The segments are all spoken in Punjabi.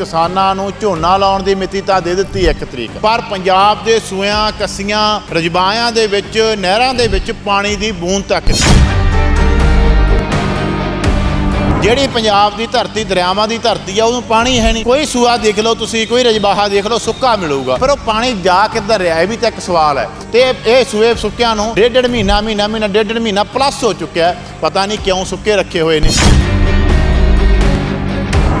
ਕਿਸਾਨਾਂ ਨੂੰ ਝੋਨਾ ਲਾਉਣ ਦੀ ਮਿਤੀ ਤਾਂ ਦੇ ਦਿੱਤੀ ਇੱਕ ਤਰੀਕ। ਪਰ ਪੰਜਾਬ ਦੇ ਸੂਇਆਂ ਕੱਸੀਆਂ, ਰਜਬਾਇਆਂ ਦੇ ਵਿੱਚ, ਨਹਿਰਾਂ ਦੇ ਵਿੱਚ ਪਾਣੀ ਦੀ ਬੂੰਦ ਤੱਕ ਨਹੀਂ ਜਿਹੜੀ ਪੰਜਾਬ ਦੀ ਧਰਤੀ, ਦਰਿਆਵਾਂ ਦੀ ਧਰਤੀ ਆ, ਉਹਨੂੰ ਪਾਣੀ ਹੈ ਨਹੀਂ। ਕੋਈ ਸੂਆ ਦੇਖ ਲਓ ਤੁਸੀਂ, ਕੋਈ ਰਜਬਾਹਾ ਦੇਖ ਲਓ, ਸੁੱਕਾ ਮਿਲੂਗਾ। ਪਰ ਉਹ ਪਾਣੀ ਜਾ ਕਿੱਧਰ ਰਿਹਾ, ਇਹ ਵੀ ਤਾਂ ਇੱਕ ਸਵਾਲ ਹੈ। ਤੇ ਇਹ ਸੂਏ ਸੁੱਕਿਆਂ ਨੂੰ ਡੇਢ ਡੇਢ ਮਹੀਨਾ ਮਹੀਨਾ ਮਹੀਨਾ, ਡੇਢ ਡੇਢ ਮਹੀਨਾ ਪਲੱਸ ਹੋ ਚੁੱਕਿਆ ਪਤਾ ਨਹੀਂ ਕਿਉਂ ਸੁੱਕੇ ਰੱਖੇ ਹੋਏ ਨੇ।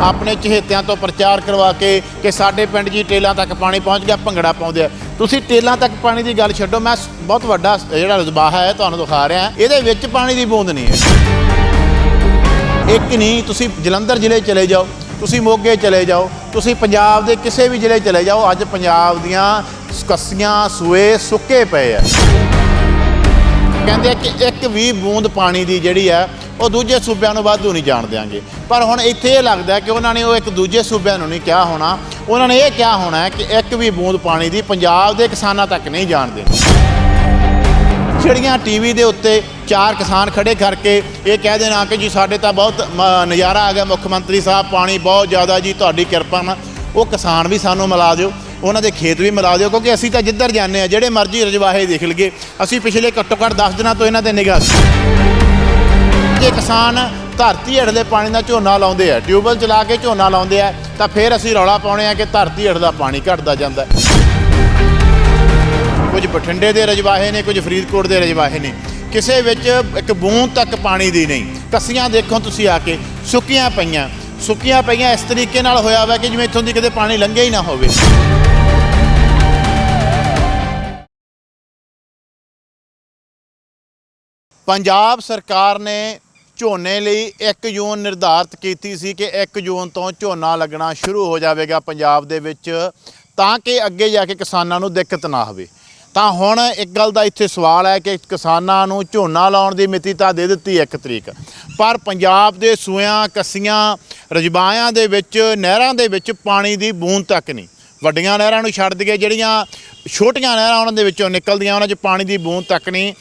ਆਪਣੇ ਚਹੇਤਿਆਂ ਤੋਂ ਪ੍ਰਚਾਰ ਕਰਵਾ ਕੇ ਕਿ ਸਾਡੇ ਪਿੰਡ ਜੀ ਟੇਲਾਂ ਤੱਕ ਪਾਣੀ ਪਹੁੰਚ ਗਿਆ, ਭੰਗੜਾ ਪਾਉਂਦੇ ਆ। ਤੁਸੀਂ ਟੇਲਾਂ ਤੱਕ ਪਾਣੀ ਦੀ ਗੱਲ ਛੱਡੋ, ਮੈਂ ਬਹੁਤ ਵੱਡਾ ਜਿਹੜਾ ਰਜਬਾਹਾ ਹੈ ਤੁਹਾਨੂੰ ਦਿਖਾ ਰਿਹਾ। ਇਹਦੇ ਵਿੱਚ ਪਾਣੀ ਦੀ ਬੂੰਦ ਨਹੀਂ ਹੈ। ਇੱਕ ਨਹੀਂ, ਤੁਸੀਂ ਜਲੰਧਰ ਜ਼ਿਲ੍ਹੇ ਚਲੇ ਜਾਓ, ਤੁਸੀਂ ਮੋਗੇ ਚਲੇ ਜਾਓ, ਤੁਸੀਂ ਪੰਜਾਬ ਦੇ ਕਿਸੇ ਵੀ ਜ਼ਿਲ੍ਹੇ ਚਲੇ ਜਾਓ, ਅੱਜ ਪੰਜਾਬ ਦੀਆਂ ਕੱਸੀਆਂ ਸੂਏ ਸੁੱਕੇ ਪਏ ਆ। ਕਹਿੰਦੇ ਕਿ ਇੱਕ ਵੀ ਬੂੰਦ ਪਾਣੀ ਦੀ ਜਿਹੜੀ ਆ ਉਹ ਦੂਜੇ ਸੂਬਿਆਂ ਨੂੰ ਵਾਧੂ ਨਹੀਂ ਜਾਣ ਦਿਆਂਗੇ। ਪਰ ਹੁਣ ਇੱਥੇ ਇਹ ਲੱਗਦਾ ਕਿ ਉਹਨਾਂ ਨੇ ਉਹ ਇੱਕ ਦੂਜੇ ਸੂਬਿਆਂ ਨੂੰ ਨਹੀਂ ਕਿਹਾ ਹੋਣਾ। ਉਹਨਾਂ ਨੇ ਇਹ ਕਿਹਾ ਹੋਣਾ ਕਿ ਇੱਕ ਵੀ ਬੂੰਦ ਪਾਣੀ ਦੀ ਪੰਜਾਬ ਦੇ ਕਿਸਾਨਾਂ ਤੱਕ ਨਹੀਂ ਜਾਣ ਦੇਣੀ। ਜਿਹੜੀਆਂ ਟੀਵੀ ਦੇ ਉੱਤੇ ਚਾਰ ਕਿਸਾਨ ਖੜੇ ਕਰਕੇ ਇਹ ਕਹਿ ਦੇਣਾ ਕਿ ਜੀ ਸਾਡੇ ਤਾਂ ਬਹੁਤ ਮ- ਨਜ਼ਾਰਾ ਆ ਗਿਆ। ਮੁੱਖ ਮੰਤਰੀ ਸਾਹਿਬ, ਪਾਣੀ ਬਹੁਤ ਜ਼ਿਆਦਾ ਜੀ, ਤੁਹਾਡੀ ਕਿਰਪਾ ਨਾਲ। ਉਹ ਕਿਸਾਨ ਵੀ ਸਾਨੂੰ ਮਿਲਾ ਦਿਓ। ਉਹਨਾਂ ਦੇ ਖੇਤ ਵੀ ਮਿਲਾ ਦਿਓ, ਕਿਉਂਕਿ ਅਸੀਂ ਤਾਂ ਜਿੱਧਰ ਜਾਂਦੇ ਆ ਜਿਹੜੇ ਮਰਜ਼ੀ ਰਜਵਾਹੇ ਦੇਖ ਲਈਏ। ਅਸੀਂ ਪਿਛਲੇ ਘੱਟੋ ਘੱਟ 10 ਦਿਨਾਂ ਤੋਂ ਇਹਨਾਂ ਤੇ ਨਿਗਾਹ ਸੀ ਜੇ ਕਿਸਾਨ ਧਰਤੀ ਹੇਠਲੇ ਪਾਣੀ ਦਾ ਝੋਨਾ ਲਾਉਂਦੇ ਆ, ਟਿਊਬਵੈਲ ਚਲਾ ਕੇ ਝੋਨਾ ਲਾਉਂਦੇ ਆ, ਤਾਂ ਫਿਰ ਅਸੀਂ ਰੌਲਾ ਪਾਉਣੇ ਆ ਕਿ ਧਰਤੀ ਹੇਠ ਦਾ ਪਾਣੀ ਘਟਦਾ ਜਾਂਦਾ ਕੁਝ ਬਠਿੰਡੇ ਦੇ ਰਜਵਾਹੇ ਨੇ, ਕੁਝ ਫਰੀਦਕੋਟ ਦੇ ਰਜਵਾਹੇ ਨੇ। ਕਿਸੇ ਵਿੱਚ ਇੱਕ ਬੂੰਦ ਤੱਕ ਪਾਣੀ ਦੀ ਨਹੀਂ। ਕੱਸੀਆਂ ਦੇਖੋ ਤੁਸੀਂ ਆ ਕੇ, ਸੁੱਕੀਆਂ ਪਈਆਂ। ਸੁੱਕੀਆਂ ਪਈਆਂ ਇਸ ਤਰੀਕੇ ਨਾਲ ਹੋਇਆ ਹੋਇਆ ਕਿ ਜਿਵੇਂ ਇੱਥੋਂ ਦੀ ਕਿਤੇ ਪਾਣੀ ਲੰਘਿਆ ਹੀ ਨਾ ਹੋਵੇ। ਪੰਜਾਬ ਸਰਕਾਰ ਨੇ ਝੋਨੇ ਲਈ 1 ਜੂਨ ਨਿਰਧਾਰਤ ਕੀਤੀ ਸੀ ਕਿ 1 ਜੂਨ ਤੋਂ ਝੋਨਾ ਲੱਗਣਾ ਸ਼ੁਰੂ ਹੋ ਜਾਵੇਗਾ ਪੰਜਾਬ ਦੇ ਵਿੱਚ, ਤਾਂ ਕਿ ਅੱਗੇ ਜਾ ਕੇ ਕਿਸਾਨਾਂ ਨੂੰ ਦਿੱਕਤ ਨਾ ਹੋਵੇ। ਤਾਂ ਹੁਣ ਇੱਕ ਗੱਲ ਦਾ ਇੱਥੇ ਸਵਾਲ ਹੈ ਕਿ ਕਿਸਾਨਾਂ ਨੂੰ ਝੋਨਾ ਲਾਉਣ ਦੀ ਮਿਤੀ ਤਾਂ ਦੇ ਦਿੱਤੀ ਇੱਕ ਤਰੀਕ। ਪਰ ਪੰਜਾਬ ਦੇ ਸੂਇਆਂ ਕੱਸੀਆਂ, ਰਜਬਾਇਆਂ ਦੇ ਵਿੱਚ, ਨਹਿਰਾਂ ਦੇ ਵਿੱਚ ਪਾਣੀ ਦੀ ਬੂੰਦ ਤੱਕ ਨਹੀਂ। ਵੱਡੀਆਂ ਨਹਿਰਾਂ ਨੂੰ ਛੱਡ ਦਈਏ ਜਿਹੜੀਆਂ ਛੋਟੀਆਂ ਨਹਿਰਾਂ ਉਹਨਾਂ ਦੇ ਵਿੱਚੋਂ ਨਿਕਲਦੀਆਂ, ਉਹਨਾਂ 'ਚ ਪਾਣੀ ਦੀ ਬੂੰਦ ਤੱਕ ਨਹੀਂ।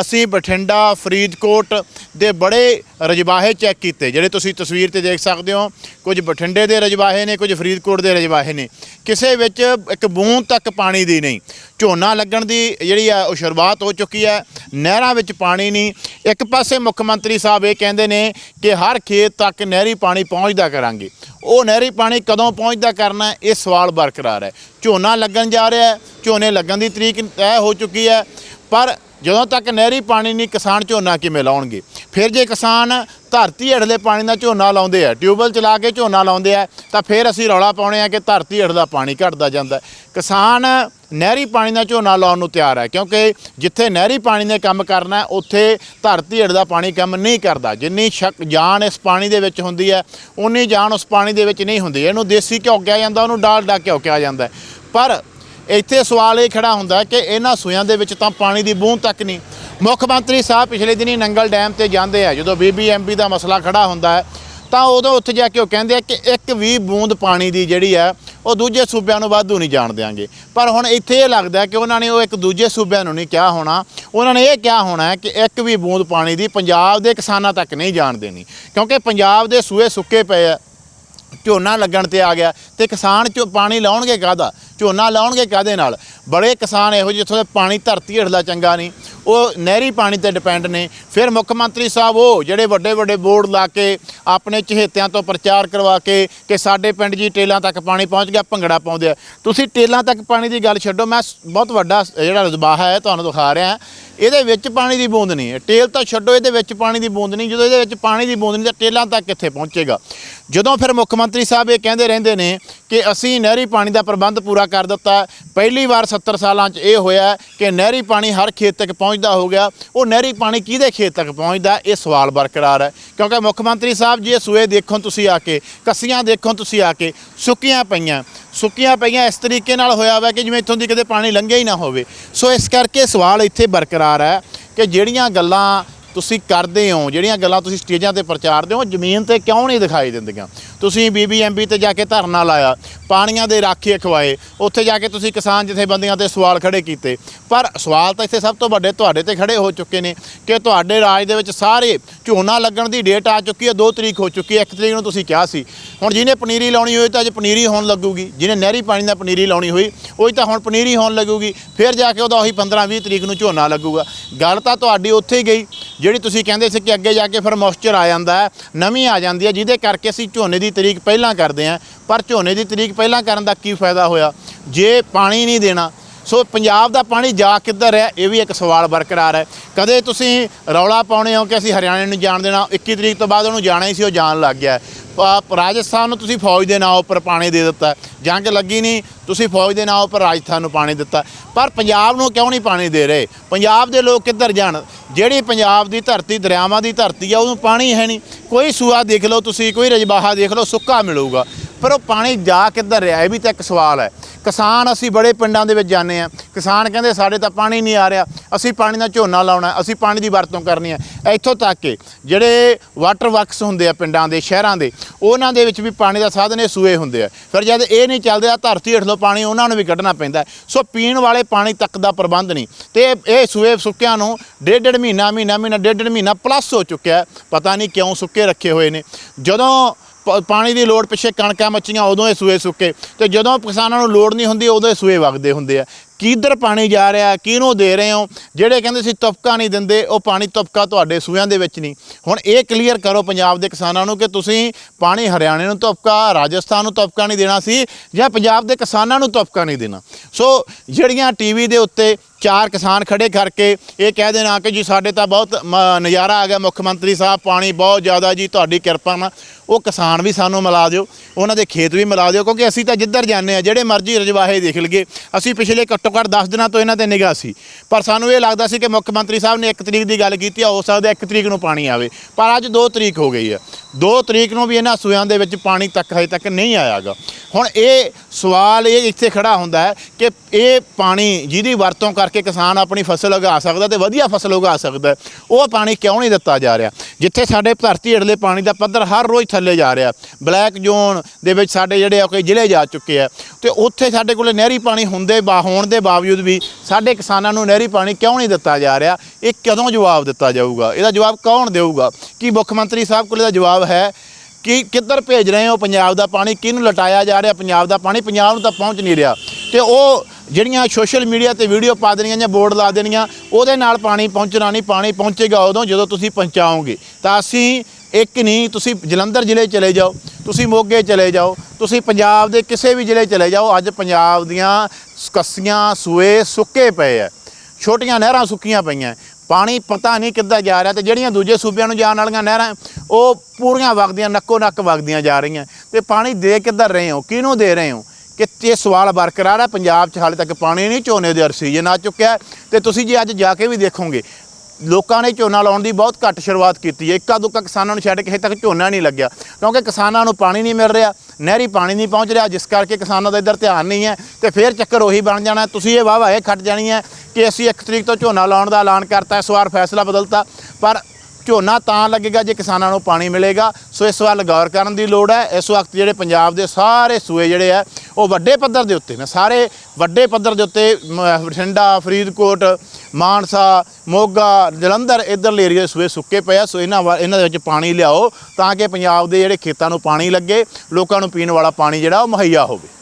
ਅਸੀਂ ਬਠਿੰਡਾ, ਫਰੀਦਕੋਟ ਦੇ ਬੜੇ ਰਜਵਾਹੇ ਚੈੱਕ ਕੀਤੇ, ਜਿਹੜੇ ਤੁਸੀਂ ਤਸਵੀਰ ਤੇ ਦੇਖ ਸਕਦੇ ਹੋ। ਕੁਝ ਬਠਿੰਡੇ ਦੇ ਰਜਵਾਹੇ ਨੇ, ਕੁਝ ਫਰੀਦਕੋਟ ਦੇ ਰਜਵਾਹੇ ਨੇ। ਕਿਸੇ ਵਿੱਚ ਇੱਕ ਬੂੰਦ ਤੱਕ ਪਾਣੀ ਦੀ ਨਹੀਂ। ਝੋਨਾ ਲੱਗਣ ਦੀ ਜਿਹੜੀ ਆ, ਉਹ ਸ਼ੁਰੂਆਤ ਹੋ ਚੁੱਕੀ ਹੈ। ਨਹਿਰਾਂ ਵਿੱਚ ਪਾਣੀ ਨਹੀਂ। ਇੱਕ ਪਾਸੇ ਮੁੱਖ ਮੰਤਰੀ ਸਾਹਿਬ ਇਹ ਕਹਿੰਦੇ ਨੇ ਕਿ ਹਰ ਖੇਤ ਤੱਕ ਨਹਿਰੀ ਪਾਣੀ ਪਹੁੰਚਦਾ ਕਰਾਂਗੇ। ਉਹ ਨਹਿਰੀ ਪਾਣੀ ਕਦੋਂ ਪਹੁੰਚਦਾ ਕਰਨਾ, ਇਹ ਸਵਾਲ ਬਰਕਰਾਰ ਹੈ। ਝੋਨਾ ਲੱਗਣ ਜਾ ਰਿਹਾ ਹੈ ਝੋਨੇ ਲੱਗਣ ਦੀ ਤਰੀਕ ਤੈਅ ਹੋ ਚੁੱਕੀ ਹੈ, ਪਰ ਜਦੋਂ ਤੱਕ ਨਹਿਰੀ ਪਾਣੀ ਨਹੀਂ ਕਿਸਾਨ ਝੋਨਾ ਕਿਵੇਂ ਲਾਉਣਗੇ? ਫਿਰ ਜੇ ਕਿਸਾਨ ਧਰਤੀ ਹੇਠਲੇ ਪਾਣੀ ਦਾ ਝੋਨਾ ਲਾਉਂਦੇ ਆ, ਟਿਊਬਵੈਲ ਚਲਾ ਕੇ ਝੋਨਾ ਲਾਉਂਦੇ ਆ, ਤਾਂ ਫਿਰ ਅਸੀਂ ਰੌਲਾ ਪਾਉਣੇ ਆ ਕਿ ਧਰਤੀ ਹੇਠ ਦਾ ਪਾਣੀ ਘਟਦਾ ਜਾਂਦਾ ਕਿਸਾਨ ਨਹਿਰੀ ਪਾਣੀ ਦਾ ਝੋਨਾ ਲਾਉਣ ਨੂੰ ਤਿਆਰ ਹੈ, ਕਿਉਂਕਿ ਜਿੱਥੇ ਨਹਿਰੀ ਪਾਣੀ ਨੇ ਕੰਮ ਕਰਨਾ, ਉੱਥੇ ਧਰਤੀ ਹੇਠ ਦਾ ਪਾਣੀ ਕੰਮ ਨਹੀਂ ਕਰਦਾ। ਜਿੰਨੀ ਸ਼ਕ ਜਾਨ ਇਸ ਪਾਣੀ ਦੇ ਵਿੱਚ ਹੁੰਦੀ ਹੈ ਉਨੀ ਜਾਨ ਉਸ ਪਾਣੀ ਦੇ ਵਿੱਚ ਨਹੀਂ ਹੁੰਦੀ। ਇਹਨੂੰ ਦੇਸੀ ਘਿਓ ਕਿਹਾ ਜਾਂਦਾ, ਉਹਨੂੰ ਡਾਲਡਾ ਘਿਓ ਕਿਹਾ ਜਾਂਦਾ ਪਰ ਇੱਥੇ ਸਵਾਲ ਇਹ ਖੜਾ ਹੁੰਦਾ ਕਿ ਇਹਨਾਂ ਸੂਆਂ ਦੇ ਵਿੱਚ ਤਾਂ ਪਾਣੀ ਦੀ ਬੂੰਦ ਤੱਕ ਨਹੀਂ। ਮੁੱਖ ਮੰਤਰੀ ਸਾਹਿਬ ਪਿਛਲੇ ਦਿਨੀ ਨੰਗਲ ਡੈਮ ਤੇ ਜਾਂਦੇ ਆ, ਜਦੋਂ ਬੀਬੀਐਮਬੀ ਦਾ ਮਸਲਾ ਖੜਾ ਹੁੰਦਾ ਹੈ, ਤਾਂ ਉਦੋਂ ਉੱਥੇ ਜਾ ਕੇ ਉਹ ਕਹਿੰਦੇ ਆ ਕਿ ਇੱਕ ਵੀ ਬੂੰਦ ਪਾਣੀ ਦੀ ਜਿਹੜੀ ਹੈ, ਉਹ ਦੂਜੇ ਸੂਬਿਆਂ ਨੂੰ ਵਾਧੂ ਨਹੀਂ ਜਾਣ ਦਿਆਂਗੇ। ਪਰ ਹੁਣ ਇੱਥੇ ਇਹ ਲੱਗਦਾ ਕਿ ਉਹਨਾਂ ਨੇ ਉਹ ਇੱਕ ਦੂਜੇ ਸੂਬਿਆਂ ਨੂੰ ਨਹੀਂ ਕਿਹਾ ਹੋਣਾ। ਉਹਨਾਂ ਨੇ ਇਹ ਕਿਹਾ ਹੋਣਾ ਹੈ ਕਿ ਇੱਕ ਵੀ ਬੂੰਦ ਪਾਣੀ ਦੀ ਪੰਜਾਬ ਦੇ ਕਿਸਾਨਾਂ ਤੱਕ ਨਹੀਂ ਜਾਣ ਦੇਣੀ, ਕਿਉਂਕਿ ਪੰਜਾਬ ਦੇ ਸੂਏ ਸੁੱਕੇ ਪਏ ਆ। ਝੋਨਾ ਲੱਗਣ ਤੇ ਆ ਗਿਆ ਤੇ ਕਿਸਾਨ ਚੋ ਪਾਣੀ ਲਾਉਣਗੇ ਕਾਹਦਾ? ਝੋਨਾ ਲਾਉਣਗੇ ਕਾਹਦੇ ਨਾਲ? ਬੜੇ ਕਿਸਾਨ ਇਹੋ ਜਿਹੇ ਜਿੱਥੋਂ ਦੇ ਪਾਣੀ ਧਰਤੀ ਹੇਠਲਾ ਚੰਗਾ ਨਹੀਂ। ਉਹ ਨਹਿਰੀ ਪਾਣੀ ਤੇ ਡਿਪੈਂਡ ਨੇ। ਫਿਰ ਮੁੱਖ ਮੰਤਰੀ ਸਾਹਿਬ ਉਹ, ਜਿਹੜੇ ਵੱਡੇ ਵੱਡੇ ਬੋਰਡ ਲਾ ਕੇ, ਆਪਣੇ ਚਹੇਤਿਆਂ ਤੋਂ ਪ੍ਰਚਾਰ ਕਰਵਾ ਕੇ ਕਿ ਸਾਡੇ ਪਿੰਡ ਜੀ ਟੇਲਾਂ ਤੱਕ ਪਾਣੀ ਪਹੁੰਚ ਗਿਆ, ਭੰਗੜਾ ਪਾਉਂਦੇ ਆ। ਤੁਸੀਂ ਟੇਲਾਂ ਤੱਕ ਪਾਣੀ ਦੀ ਗੱਲ ਛੱਡੋ, ਮੈਂ ਬਹੁਤ ਵੱਡਾ ਜਿਹੜਾ ਰਜਬਾਹਾ ਹੈ, ਤੁਹਾਨੂੰ ਦਿਖਾ ਰਿਹਾ ਇਹਦੇ ਵਿੱਚ ਪਾਣੀ ਦੀ ਬੂੰਦ ਨਹੀਂ ਹੈ। ਟੇਲ ਤਾਂ ਛੱਡੋ, ਇਹਦੇ ਵਿੱਚ ਪਾਣੀ ਦੀ ਬੂੰਦ ਨਹੀਂ। ਜਦੋਂ ਇਹਦੇ ਵਿੱਚ ਪਾਣੀ ਦੀ ਬੂੰਦ ਨਹੀਂ, ਤਾਂ ਟੇਲਾਂ ਤੱਕ ਕਿੱਥੇ ਪਹੁੰਚੇਗਾ? ਜਦੋਂ ਫਿਰ ਮੁੱਖ ਮੰਤਰੀ ਸਾਹਿਬ ਇਹ ਕਹਿੰਦੇ ਰਹਿੰਦੇ ਨੇ ਕਿ ਅਸੀਂ ਨਹਿਰੀ ਪਾਣੀ ਦਾ ਪ੍ਰਬੰਧ ਪੂਰਾ ਕਰ ਦਿੱਤਾ, ਪਹਿਲੀ ਵਾਰ 70 ਸਾਲਾਂ 'ਚ ਇਹ ਹੋਇਆ ਕਿ ਨਹਿਰੀ ਪਾਣੀ ਹਰ ਖੇਤ ਤੱਕ ਪਹੁੰਚ ਪਹੁੰਚਦਾ ਹੋ ਗਿਆ। ਉਹ ਨਹਿਰੀ ਪਾਣੀ ਕਿਹਦੇ ਖੇਤ ਤੱਕ ਪਹੁੰਚਦਾ, ਇਹ ਸਵਾਲ ਬਰਕਰਾਰ ਹੈ। ਕਿਉਂਕਿ ਮੁੱਖ ਮੰਤਰੀ ਸਾਹਿਬ ਜੀ, ਇਹ ਸੂਏ ਦੇਖੋ ਤੁਸੀਂ ਆ ਕੇ, ਕੱਸੀਆਂ ਦੇਖੋ ਤੁਸੀਂ ਆ ਕੇ, ਸੁੱਕੀਆਂ ਪਈਆਂ। ਸੁੱਕੀਆਂ ਪਈਆਂ ਇਸ ਤਰੀਕੇ ਨਾਲ ਹੋਇਆ ਹੋਇਆ ਕਿ ਜਿਵੇਂ ਇੱਥੋਂ ਦੀ ਕਿਤੇ ਪਾਣੀ ਲੰਘਿਆ ਹੀ ਨਾ ਹੋਵੇ। ਸੋ ਇਸ ਕਰਕੇ ਸਵਾਲ ਇੱਥੇ ਬਰਕਰਾਰ ਹੈ ਕਿ ਜਿਹੜੀਆਂ ਗੱਲਾਂ ਤੁਸੀਂ ਕਰਦੇ ਹੋ, ਜਿਹੜੀਆਂ ਗੱਲਾਂ ਤੁਸੀਂ ਸਟੇਜਾਂ ਤੇ ਪ੍ਰਚਾਰਦੇ ਹੋ ਜ਼ਮੀਨ ਤੇ ਕਿਉਂ ਨਹੀਂ ਦਿਖਾਈ ਦਿੰਦੀਆਂ? ਤੁਸੀਂ ਬੀਬੀਐਮਬੀ ਤੇ ਜਾ ਕੇ ਧਰਨਾ ਲਾਇਆ, ਪਾਣੀਆਂ ਦੇ ਰਾਖੇ ਖਵਾਏ, ਉੱਥੇ ਜਾ ਕੇ ਤੁਸੀਂ ਕਿਸਾਨ ਜਥੇਬੰਦੀਆਂ ਤੇ ਸਵਾਲ ਖੜੇ ਕੀਤੇ। ਪਰ ਸਵਾਲ ਤਾਂ ਇੱਥੇ ਸਭ ਤੋਂ ਵੱਡੇ ਤੁਹਾਡੇ ਤੇ ਖੜੇ ਹੋ ਚੁੱਕੇ ਨੇ ਕਿ ਤੁਹਾਡੇ ਰਾਜ ਦੇ ਵਿੱਚ ਸਾਰੇ ਝੋਨਾ ਲੱਗਣ ਦੀ ਡੇਟ ਆ ਚੁੱਕੀ ਹੈ 2 ਤਰੀਕ ਹੋ ਚੁੱਕੀ ਹੈ 1 ਤਰੀਕ ਨੂੰ ਤੁਸੀਂ ਕਿਹਾ ਸੀ। ਹੁਣ ਜਿਹਨੇ ਪਨੀਰੀ ਲਾਉਣੀ ਹੋਈ ਤਾਂ ਅੱਜ ਪਨੀਰੀ ਹੋਣ ਲੱਗੂਗੀ, ਜਿਹਨੇ ਨਹਿਰੀ ਪਾਣੀ ਨਾਲ ਪਨੀਰੀ ਲਾਉਣੀ ਹੋਈ, ਉਹੀ ਤਾਂ ਹੁਣ ਪਨੀਰੀ ਹੋਣ ਲੱਗੂਗੀ, ਫਿਰ ਜਾ ਕੇ ਉਹਦਾ ਉਹੀ 15 20 ਤਰੀਕ ਨੂੰ ਝੋਨਾ ਲੱਗੂਗਾ। ਗੱਲ ਤਾਂ ਤੁਹਾਡੀ ਉੱਥੇ ਹੀ ਗਈ ਜਿਹੜੀ ਤੁਸੀਂ ਕਹਿੰਦੇ ਸੀ ਕਿ ਅੱਗੇ ਜਾ ਕੇ ਫਿਰ ਮੋਇਸਚਰ ਆ ਜਾਂਦਾ ਹੈ ਨਵੀਂ ਆ ਜਾਂਦੀ ਹੈ, ਜਿਹਦੇ ਕਰਕੇ ਅਸੀਂ ਝੋਨੇ ਦੀ ਤਰੀਕ ਪਹਿਲਾਂ ਕਰਦੇ ਹਾਂ। ਪਰ ਝੋਨੇ ਦੀ ਤਰੀਕ ਪਹਿਲਾਂ ਕਰਨ ਦਾ ਕੀ ਫਾਇਦਾ ਹੋਇਆ? ਜੇ ਪਾਣੀ ਨਹੀਂ ਦੇਣਾ ਸੋ ਪੰਜਾਬ ਦਾ ਪਾਣੀ ਜਾ ਕਿੱਧਰ ਹੈ, ਇਹ ਵੀ ਇੱਕ ਸਵਾਲ ਬਰਕਰਾਰ ਹੈ। ਕਦੇ ਤੁਸੀਂ ਰੌਲਾ ਪਾਉਣੇ ਹੋ ਕਿ ਅਸੀਂ ਹਰਿਆਣੇ ਨੂੰ ਜਾਣ ਦੇਣਾ? 21 ਤਰੀਕ ਤੋਂ ਬਾਅਦ ਉਹਨੂੰ ਜਾਣਾ ਹੀ ਸੀ, ਉਹ ਜਾਣ ਲੱਗ ਗਿਆ। ਰਾਜਸਥਾਨ ਨੂੰ ਤੁਸੀਂ ਫੌਜ ਦੇ ਨਾਂ ਉੱਪਰ ਪਾਣੀ ਦੇ ਦਿੱਤਾ। ਜੰਗ ਲੱਗੀ ਨਹੀਂ, ਤੁਸੀਂ ਫੌਜ ਦੇ ਨਾਂ ਉੱਪਰ ਰਾਜਸਥਾਨ ਨੂੰ ਪਾਣੀ ਦਿੱਤਾ। ਪਰ ਪੰਜਾਬ ਨੂੰ ਕਿਉਂ ਨਹੀਂ ਪਾਣੀ ਦੇ ਰਹੇ? ਪੰਜਾਬ ਦੇ ਲੋਕ ਕਿੱਧਰ ਜਾਣ? ਜਿਹੜੀ ਪੰਜਾਬ ਦੀ ਧਰਤੀ, ਦਰਿਆਵਾਂ ਦੀ ਧਰਤੀ ਆ, ਉਹਨੂੰ ਪਾਣੀ ਹੈ ਨਹੀਂ। ਕੋਈ ਸੂਆ ਦੇਖ ਲਓ ਤੁਸੀਂ, ਕੋਈ ਰਜਬਾਹਾ ਦੇਖ ਲਓ, ਸੁੱਕਾ ਮਿਲੂਗਾ। ਪਰ ਉਹ ਪਾਣੀ ਜਾ ਕਿੱਧਰ ਰਿਹਾ? ਇਹ ਵੀ ਤਾਂ ਇੱਕ ਸਵਾਲ ਹੈ। ਕਿਸਾਨ, ਅਸੀਂ ਬੜੇ ਪਿੰਡਾਂ ਦੇ ਵਿੱਚ ਜਾਂਦੇ ਆ ਕਿਸਾਨ ਕਹਿੰਦੇ, ਸਾਡੇ ਤਾਂ ਪਾਣੀ ਨਹੀਂ ਆ ਰਿਹਾ। ਅਸੀਂ ਪਾਣੀ ਦਾ ਝੋਨਾ ਲਾਉਣਾ ਅਸੀਂ ਪਾਣੀ ਦੀ ਵਰਤੋਂ ਕਰਨੀ ਹੈ। ਇੱਥੋਂ ਤੱਕ ਕਿ ਜਿਹੜੇ ਵਾਟਰ ਵਰਕਸ ਹੁੰਦੇ ਆ ਪਿੰਡਾਂ ਦੇ, ਸ਼ਹਿਰਾਂ ਦੇ, ਉਹਨਾਂ ਦੇ ਵਿੱਚ ਵੀ ਪਾਣੀ ਦਾ ਸਾਧਨ ਇਹ ਸੂਏ ਹੁੰਦੇ ਆ। ਫਿਰ ਜਦ ਇਹ ਨਹੀਂ ਚੱਲਦੇ ਆ ਧਰਤੀ ਹੇਠਲੋਂ ਪਾਣੀ, ਉਹਨਾਂ ਨੂੰ ਵੀ ਕੱਢਣਾ ਪੈਂਦਾ ਸੋ ਪੀਣ ਵਾਲੇ ਪਾਣੀ ਤੱਕ ਦਾ ਪ੍ਰਬੰਧ ਨਹੀਂ। ਤੇ ਇਹ ਸੂਏ ਸੁੱਕਿਆਂ ਨੂੰ ਡੇਢ ਡੇਢ ਮਹੀਨਾ ਮਹੀਨਾ ਮਹੀਨਾ ਡੇਢ ਡੇਢ ਮਹੀਨਾ ਪਲੱਸ ਹੋ ਚੁੱਕਿਆ ਪਤਾ ਨਹੀਂ ਕਿਉਂ ਸੁੱਕੇ ਰੱਖੇ ਹੋਏ ਨੇ। ਜਦੋਂ ਪਾਣੀ ਦੀ ਲੋੜ ਪਿੱਛੇ ਕਣਕਾਂ ਮੱਚੀਆਂ ਉਦੋਂ ਇਹ ਸੂਏ ਸੁੱਕੇ ਤੇ ਜਦੋਂ ਕਿਸਾਨਾਂ ਨੂੰ ਲੋੜ ਨਹੀਂ ਹੁੰਦੀ ਉਦੋਂ ਇਹ ਸੂਏ ਵਗਦੇ ਹੁੰਦੇ ਆ। ਕਿੱਧਰ ਪਾਣੀ ਜਾ ਰਿਹਾ, ਕਿਹਨੂੰ ਦੇ ਰਹੇ ਹੋ? ਜਿਹੜੇ ਕਹਿੰਦੇ ਸੀ ਤੁਪਕਾ ਨਹੀਂ ਦਿੰਦੇ, ਉਹ ਪਾਣੀ ਤੁਪਕਾ ਤੁਹਾਡੇ ਸੂਆਂ ਦੇ ਵਿੱਚ ਨਹੀਂ। ਹੁਣ ਇਹ ਕਲੀਅਰ ਕਰੋ ਪੰਜਾਬ ਦੇ ਕਿਸਾਨਾਂ ਨੂੰ ਕਿ ਤੁਸੀਂ ਪਾਣੀ ਹਰਿਆਣੇ ਨੂੰ ਤੁਪਕਾ, ਰਾਜਸਥਾਨ ਨੂੰ ਤੁਪਕਾ ਨਹੀਂ ਦੇਣਾ ਸੀ ਜਾਂ ਪੰਜਾਬ ਦੇ ਕਿਸਾਨਾਂ ਨੂੰ ਤੁਪਕਾ ਨਹੀਂ ਦੇਣਾ। ਸੋ ਜਿਹੜੀਆਂ ਟੀਵੀ ਦੇ ਉੱਤੇ ਚਾਰ ਕਿਸਾਨ ਖੜੇ ਕਰਕੇ ਇਹ ਕਹਿ ਦੇਣਾ ਕਿ ਜੀ ਸਾਡੇ ਤਾਂ ਬਹੁਤ ਮ- ਨਜ਼ਾਰਾ ਆ ਗਿਆ, ਮੁੱਖ ਮੰਤਰੀ ਸਾਹਿਬ, ਪਾਣੀ ਬਹੁਤ ਜ਼ਿਆਦਾ ਜੀ, ਤੁਹਾਡੀ ਕਿਰਪਾ ਨਾਲ। ਉਹ ਕਿਸਾਨ ਵੀ ਸਾਨੂੰ ਮਿਲਾ ਦਿਓ, ਉਹਨਾਂ ਦੇ ਖੇਤ ਵੀ ਮਿਲਾ ਦਿਓ, ਕਿਉਂਕਿ ਅਸੀਂ ਤਾਂ ਜਿੱਧਰ ਜਾਂਦੇ ਆ ਜਿਹੜੇ ਮਰਜ਼ੀ ਰਜਵਾਹੇ ਦੇਖ ਲਈਏ। ਅਸੀਂ ਪਿਛਲੇ ਘੱਟੋ ਘੱਟ 10 ਦਿਨਾਂ ਤੋਂ ਇਹਨਾਂ ਤੇ ਨਿਗਾਹ ਸੀ। ਪਰ ਸਾਨੂੰ ਇਹ ਲੱਗਦਾ ਸੀ ਕਿ ਮੁੱਖ ਮੰਤਰੀ ਸਾਹਿਬ ਨੇ 1 ਤਰੀਕ ਦੀ ਗੱਲ ਕੀਤੀ ਆ, ਹੋ ਸਕਦਾ 1 ਤਰੀਕ ਨੂੰ ਪਾਣੀ ਆਵੇ। ਪਰ ਅੱਜ 2 ਤਰੀਕ ਹੋ ਗਈ ਹੈ 2 ਤਰੀਕ ਨੂੰ ਵੀ ਇਹਨਾਂ ਸੂਆਂ ਦੇ ਵਿੱਚ ਪਾਣੀ ਤੱਕ ਹਜੇ ਤੱਕ ਨਹੀਂ ਆਇਆਗਾ। ਹੁਣ ਇਹ ਸਵਾਲ ਇਹ ਇੱਥੇ ਖੜਾ ਹੁੰਦਾ ਹੈ ਕਿ ਇਹ ਪਾਣੀ ਜਿਹਦੀ ਵਰਤੋਂ ਕਰਕੇ ਕਿਸਾਨ ਆਪਣੀ ਫਸਲ ਉਗਾ ਸਕਦਾ ਤੇ ਵਧੀਆ ਫਸਲ ਉਗਾ ਸਕਦਾ ਉਹ ਪਾਣੀ ਕਿਉਂ ਨਹੀਂ ਦਿੱਤਾ ਜਾ ਰਿਹਾ? ਜਿੱਥੇ ਸਾਡੇ ਧਰਤੀ ਹੇਠਲੇ ਪਾਣੀ ਦਾ ਪੱਧਰ ਹਰ ਰੋਜ਼ ਥੱਲੇ ਜਾ ਰਿਹਾ ਬਲੈਕ ਜ਼ੋਨ ਦੇ ਵਿੱਚ ਸਾਡੇ ਜਿਹੜੇ ਆ ਕੋਈ ਜ਼ਿਲ੍ਹੇ ਜਾ ਚੁੱਕੇ ਆ। ਤੇ ਉੱਥੇ ਸਾਡੇ ਕੋਲੇ ਨਹਿਰੀ ਪਾਣੀ ਹੁੰਦੇ ਬਾ, ਹੋਣ ਦੇ ਬਾਵਜੂਦ ਵੀ ਸਾਡੇ ਕਿਸਾਨਾਂ ਨੂੰ ਨਹਿਰੀ ਪਾਣੀ ਕਿਉਂ ਨਹੀਂ ਦਿੱਤਾ ਜਾ ਰਿਹਾ? ਇਹ ਕਦੋਂ ਜਵਾਬ ਦਿੱਤਾ ਜਾਊਗਾ? ਇਹਦਾ ਜਵਾਬ ਕੌਣ ਦੇਊਗਾ? ਕੀ ਮੁੱਖ ਮੰਤਰੀ ਸਾਹਿਬ ਕੋਲ ਇਹਦਾ ਜਵਾਬ ਹੈ ਕਿ ਕਿੱਧਰ ਭੇਜ ਰਹੇ ਹੋ ਪੰਜਾਬ ਦਾ ਪਾਣੀ, ਕਿਹਨੂੰ ਲਟਾਇਆ ਜਾ ਰਿਹਾ ਪੰਜਾਬ ਦਾ ਪਾਣੀ, ਪੰਜਾਬ ਨੂੰ ਤਾਂ ਪਹੁੰਚ ਨਹੀਂ ਰਿਹਾ। ਤੇ ਉਹ ਜਿਹੜੀਆਂ ਸੋਸ਼ਲ ਮੀਡੀਆ ਤੇ ਵੀਡੀਓ ਪਾ ਦੇਣੀਆਂ ਜਾਂ ਬੋਰਡ ਲਾ ਦੇਣੀਆਂ, ਉਹਦੇ ਨਾਲ ਪਾਣੀ ਪਹੁੰਚਣਾ ਨਹੀਂ, ਪਾਣੀ ਪਹੁੰਚੇਗਾ ਉਦੋਂ ਜਦੋਂ ਤੁਸੀਂ ਪਹੁੰਚਾਓਗੇ। ਤਾਂ ਅਸੀਂ ਇੱਕ ਨਹੀਂ, ਤੁਸੀਂ ਜਲੰਧਰ ਜ਼ਿਲ੍ਹੇ ਚਲੇ ਜਾਓ, ਤੁਸੀਂ ਮੋਗੇ ਚਲੇ ਜਾਓ, ਤੁਸੀਂ ਪੰਜਾਬ ਦੇ ਕਿਸੇ ਵੀ ਜ਼ਿਲ੍ਹੇ ਚਲੇ ਜਾਓ, ਅੱਜ ਪੰਜਾਬ ਦੀਆਂ ਕੱਸੀਆਂ ਸੂਏ ਸੁੱਕੇ ਪਏ ਆ ਛੋਟੀਆਂ ਨਹਿਰਾਂ ਸੁੱਕੀਆਂ ਪਈਆਂ ਪਾਣੀ ਪਤਾ ਨਹੀਂ ਕਿੱਦਾਂ ਜਾ ਰਿਹਾ ਤੇ ਜਿਹੜੀਆਂ ਦੂਜੇ ਸੂਬਿਆਂ ਨੂੰ ਜਾਣ ਵਾਲੀਆਂ ਨਹਿਰਾਂ, ਉਹ ਪੂਰੀਆਂ ਵਗਦੀਆਂ, ਨੱਕੋ ਨੱਕ ਵਗਦੀਆਂ ਜਾ ਰਹੀਆਂ। ਤੇ ਪਾਣੀ ਦੇ ਕਿੱਧਰ ਰਹੇ ਹੋ? ਕਿਹਨੂੰ ਦੇ ਰਹੇ ਹੋ? ਕਿ ਇਹ ਸਵਾਲ ਬਰਕਰਾਰ ਹੈ ਪੰਜਾਬ 'ਚ ਹਾਲੇ ਤੱਕ ਪਾਣੀ ਨਹੀਂ ਝੋਨੇ ਦੇ ਸੀਜ਼ਨ ਆ ਚੁੱਕਿਆ। ਹੈ ਤੇ ਤੁਸੀਂ ਜੇ ਅੱਜ ਜਾ ਕੇ ਵੀ ਦੇਖੋਗੇ ਲੋਕਾਂ ਨੇ ਝੋਨਾ ਲਾਉਣ ਦੀ ਬਹੁਤ ਘੱਟ ਸ਼ੁਰੂਆਤ ਕੀਤੀ ਹੈ। ਇੱਕਾ ਦੁੱਕਾ ਕਿਸਾਨਾਂ ਨੂੰ ਛੱਡ ਕੇ ਹਜੇ ਤੱਕ ਝੋਨਾ ਨਹੀਂ ਲੱਗਿਆ। ਕਿਉਂਕਿ ਕਿਸਾਨਾਂ ਨੂੰ ਪਾਣੀ ਨਹੀਂ ਮਿਲ ਰਿਹਾ, ਨਹਿਰੀ ਪਾਣੀ ਨਹੀਂ ਪਹੁੰਚ ਰਿਹਾ, ਜਿਸ ਕਰਕੇ ਕਿਸਾਨਾਂ ਦਾ ਇੱਧਰ ਧਿਆਨ ਨਹੀਂ ਹੈ। ਤੇ ਫਿਰ ਚੱਕਰ ਉਹੀ ਬਣ ਜਾਣਾ ਤੁਸੀਂ ਇਹ ਵਾਵਾ ਇਹ ਖੱਟ ਜਾਣੀ ਹੈ ਕਿ ਅਸੀਂ 1 ਤਰੀਕ ਤੋਂ ਝੋਨਾ ਲਾਉਣ ਦਾ ਐਲਾਨ ਕਰਤਾ, ਇਸ ਵਾਰ ਫੈਸਲਾ ਬਦਲਤਾ। ਪਰ ਝੋਨਾ ਤਾਂ ਲੱਗੇਗਾ ਜੇ ਕਿਸਾਨਾਂ ਨੂੰ ਪਾਣੀ ਮਿਲੇਗਾ। ਸੋ ਇਸ ਵੱਲ ਗੌਰ ਕਰਨ ਦੀ ਲੋੜ ਹੈ। ਇਸ ਵਕਤ ਜਿਹੜੇ ਪੰਜਾਬ ਦੇ ਸਾਰੇ ਸੂਏ ਜਿਹੜੇ ਆ ਉਹ ਵੱਡੇ ਪੱਧਰ ਦੇ ਉੱਤੇ ਨੇ। ਸਾਰੇ ਵੱਡੇ ਪੱਧਰ ਦੇ ਉੱਤੇ, ਮ- ਬਠਿੰਡਾ, ਫਰੀਦਕੋਟ ਮਾਨਸਾ, ਮੋਗਾ, ਜਲੰਧਰ ਇਧਰਲੇ ਏਰੀਏ ਸੂਏ ਸੁੱਕੇ ਪਏ ਆ, ਸੋ ਇਹਨਾਂ ਵਾ- ਇਹਨਾਂ ਦੇ ਵਿੱਚ ਪਾਣੀ ਲਿਆਓ ਤਾਂ ਕਿ ਪੰਜਾਬ ਦੇ ਜਿਹੜੇ ਖੇਤਾਂ ਨੂੰ ਪਾਣੀ ਲੱਗੇ, ਲੋਕਾਂ ਨੂੰ ਪੀਣ ਵਾਲਾ ਪਾਣੀ ਜਿਹੜਾ ਉਹ ਮੁਹੱਈਆ ਹੋਵੇ।